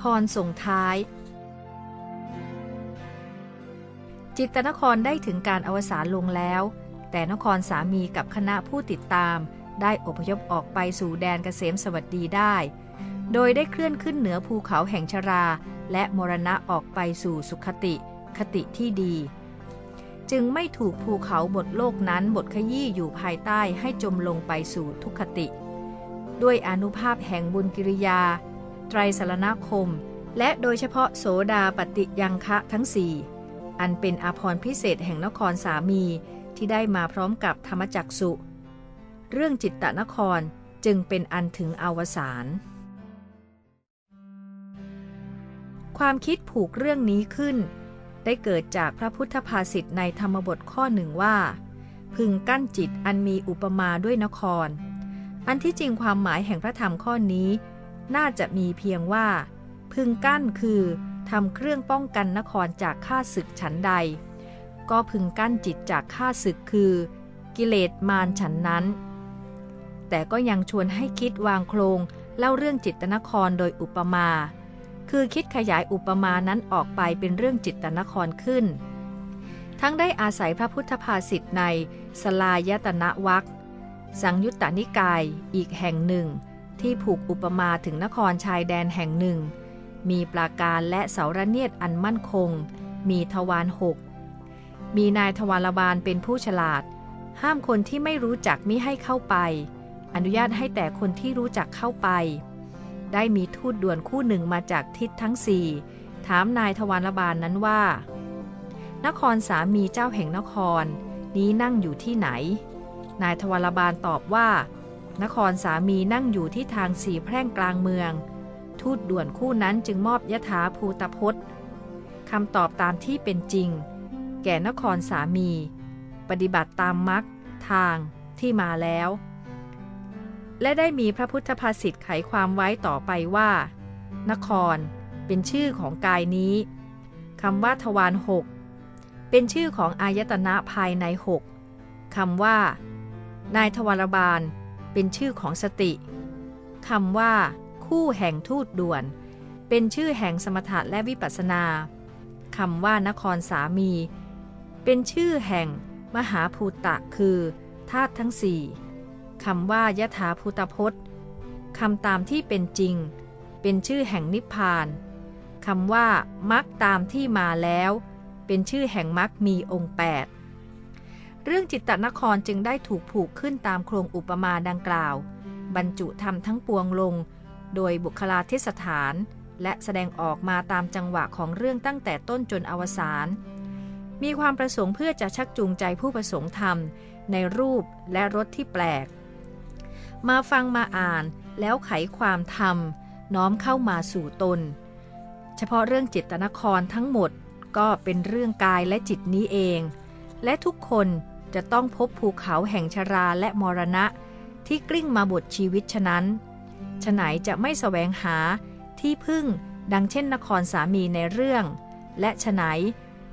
พรส่งท้าย จิตรนครได้ถึงการอวสานลงแล้ว แต่นครสามีกับคณะผู้ติดตาม ได้อพยพออกไปสู่แดนเกษมสวัสดีได้ โดยได้เคลื่อนขึ้นเหนือภูเขาแห่งชรา และมรณะออกไปสู่สุขติ คติที่ดี จึงไม่ถูกภูเขาบทโลกนั้นบทขยี้อยู่ภายใต้ให้จมลงไปสู่ทุกขติ ด้วยอนุภาพแห่งบุญกิริยา ไตรสรณคม และโดยเฉพาะโสดาปฏิยังคะทั้งสี่อันเป็นอาภรพิเศษแห่งนครสามีที่ได้มาพร้อมกับธรรมจักสุ เรื่องจิตตนครจึงเป็นอันถึงอวสานความคิดผูกเรื่องนี้ขึ้น ได้เกิดจากพระพุทธภาษิตในธรรมบทข้อหนึ่งว่า พึงกั้นจิตอันมีอุปมาด้วยนคร อันที่จริงความหมายแห่งพระธรรมข้อนี้ น่าจะมีเพียงว่า พึงกั้นคือทำเครื่องป้องกันนครจากข้าศึกฉันใด ก็พึงกั้นจิตจากข้าศึกคือ กิเลสมารฉันนั้น แต่ก็ยังชวนให้คิดวางโครงเล่าเรื่องจิตนครโดยอุปมา คือคิดขยายอุปมานั้นออกไปเป็นเรื่องจิตตนครขึ้น ทั้งได้อาศัยพระพุทธภาษิตในสลายตนะวักสังยุตตนิกายอีกแห่งหนึ่ง ที่ผูกอุปมาถึงนครชายแดนแห่งหนึ่ง มีปราการและเสาระเนียดอันมั่นคง มีทวารหก มีนายทวารบาลเป็นผู้ฉลาด ห้ามคนที่ไม่รู้จักมิให้เข้าไป อนุญาตให้แต่คนที่รู้จักเข้าไป ได้มีทูตด่วนคู่หนึ่งมาจากทิศทั้งสี่ถามนายทวารบาลนนั้นว่า นครสามีเจ้าแห่งนคร นี้นั่งอยู่ที่ไหน นายทวารบาลตอบว่า นครสามีนั่งอยู่ที่ทางสีแพร่งกลางเมือง ทูตด่วนคู่นั้นจึงมอบยถาภูตพจน์คำตอบตามที่เป็นจริง แก่นครสามี ปฏิบัติตามมรรคทางที่มาแล้ว และได้มีพระพุทธภาษิตไขความไว้ต่อไปว่า นครเป็นชื่อของกายนี้คำว่าทวารหกเป็นชื่อของอายตนะภายในหกคำว่า นายทวารบาล เป็นชื่อของสติคำว่า คู่แห่งทูตด่วน เป็นชื่อแห่งสมถะและวิปัสนาคำว่านครสามี เป็นชื่อแห่งมหาภูตะคือธาตุทั้งสี่คำว่ายถาภูตพจน์คำตามที่เป็นจริง เป็นชื่อแห่งนิพพานคำว่ามักตามที่มาแล้ว เป็นชื่อแห่งมักมีองค์8 เรื่องจิตตนครจึงได้ถูกผูกขึ้นตามโครงอุปมาดังกล่าว บรรจุธรรมทั้งปวงลง โดยบุคลาธิสถาน และแสดงออกมาตามจังหวะของเรื่องตั้งแต่ต้นจนอวสานมีความประสงค์เพื่อจะชักจูงใจผู้ประสงค์ธรรม ในรูปและรสที่แปลก มาฟังมาอ่านแล้วไขความธรรม น้อมเข้ามาสู่ตน เฉพาะเรื่องจิตนครทั้งหมดก็เป็นเรื่องกายและจิตนี้เอง และทุกคน จะต้องพบภูเขาแห่งชราและมรณะ ที่กลิ้งมาบทชีวิตฉะนั้นฉไหนจะไม่แสวงหาที่พึ่งดังเช่นนครสามีในเรื่อง และฉไหน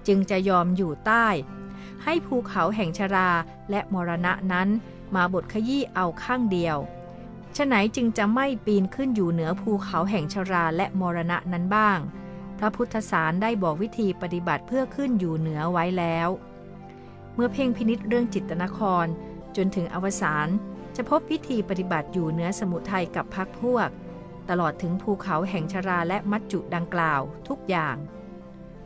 จึงจะยอมอยู่ใต้ ให้ภูเขาแห่งชราและมรณะนั้นมาบทขยี้เอาข้างเดียวฉไหนจึงจะไม่ปีนขึ้นอยู่เหนือภูเขาแห่งชราและมรณะนั้นบ้าง พระพุทธสารได้บอกวิธีปฏิบัติเพื่อขึ้นอยู่เหนือไว้แล้ว เมื่อเพ่งพินิษเรื่องจิตนคร จนถึงอวสานจะพบวิธีปฏิบัติอยู่เหนือสมุทัยกับพักพวก ตลอดถึงภูเขาแห่งชราและมัจจุดังกล่าวทุกอย่าง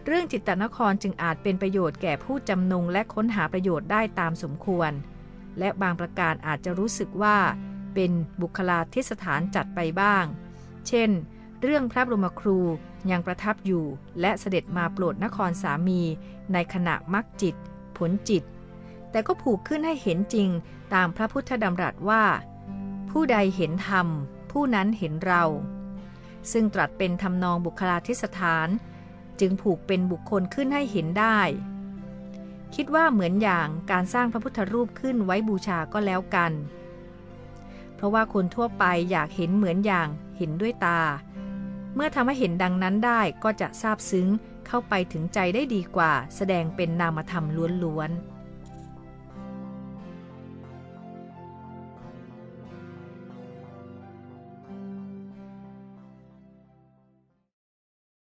เรื่องจิตตนครจึงอาจเป็นประโยชน์แก่ผู้จำนงและค้นหาประโยชน์ได้ตามสมควร และบางประการอาจจะรู้สึกว่าเป็นบุคลาธิสถานจัดไปบ้าง เช่น เรื่องพระบรมครูยังประทับอยู่และเสด็จมาโปรดนครสามีในขณะมักจิต ผลจิต แต่ก็ผูกขึ้นให้เห็นจริงตามพระพุทธดำรัสว่า ผู้ใดเห็นธรรม ผู้นั้นเห็นเรา ซึ่งตรัสเป็นทำนองบุคลาธิสถาน จึงผูกเป็นบุคคลขึ้นให้เห็นได้ คิดว่าเหมือนอย่างการสร้างพระพุทธรูปขึ้นไว้บูชาก็แล้วกัน เพราะว่าคนทั่วไปอยากเห็นเหมือนอย่างเห็นด้วยตา เมื่อทำให้เห็นดังนั้นได้ก็จะซาบซึ้ง เข้าไปถึงใจได้ดีกว่า แสดงเป็นนามธรรมล้วนๆ